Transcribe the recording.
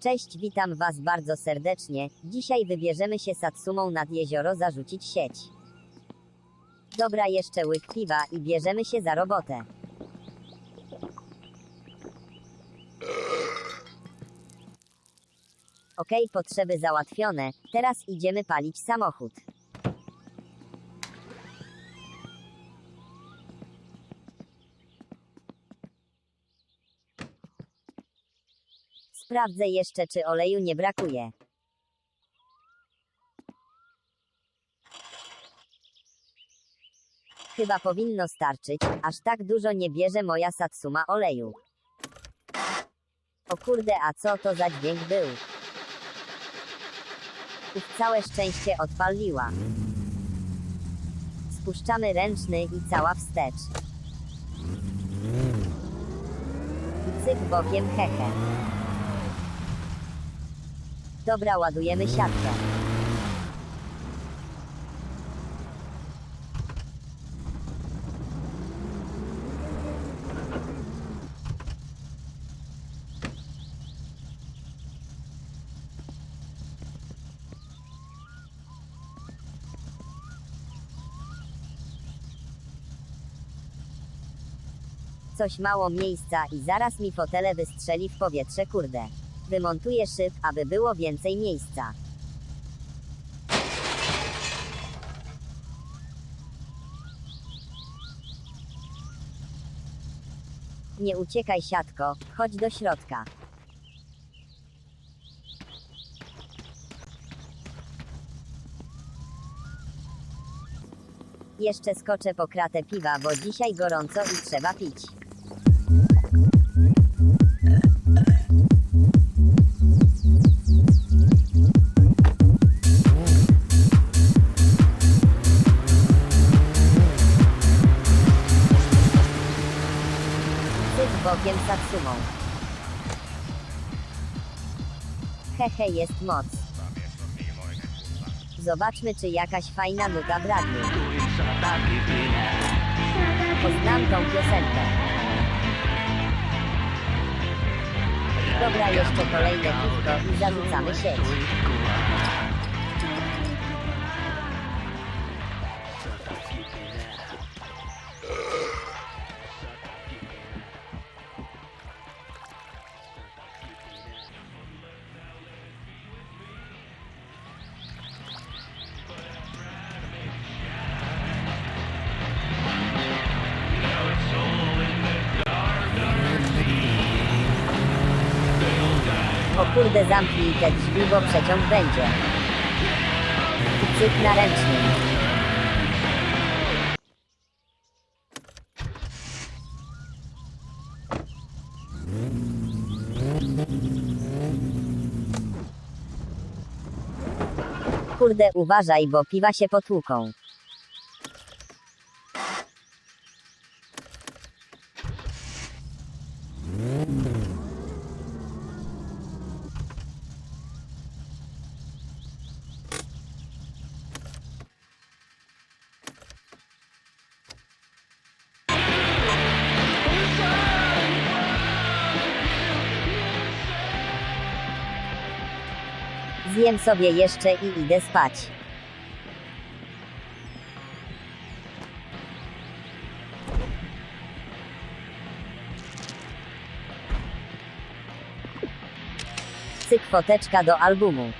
Cześć, witam Was bardzo serdecznie. Dzisiaj wybierzemy się Satsumą nad jezioro zarzucić sieć. Dobra, jeszcze łyk piwa i bierzemy się za robotę. Okej, potrzeby załatwione. Teraz idziemy palić samochód. Sprawdzę jeszcze, czy oleju nie brakuje. Chyba powinno starczyć, aż tak dużo nie bierze moja Satsuma oleju. O kurde, a co to za dźwięk był? Uf, całe szczęście odpaliła. Spuszczamy ręczny i cała wstecz. I cyk bokiem hehe. Dobra, ładujemy siatkę. Coś mało miejsca i zaraz mi fotele wystrzeli w powietrze kurde. Wymontuję szyb, aby było więcej miejsca. Nie uciekaj siatko, chodź do środka. Jeszcze skoczę po kratę piwa, bo dzisiaj gorąco i trzeba pić. Bokiem Satsumą. Hehe, jest moc. Zobaczmy, czy jakaś fajna nuta bradnie. Poznam tą piosenkę. Dobra, jeszcze kolejne piwko i zarzucamy sieć. Kurde, zamknij te drzwi, bo przeciąg będzie. Cyk na ręcznym. Kurde, uważaj, bo piwa się potłuką. Zjem sobie jeszcze i idę spać. Cyk foteczka do albumu.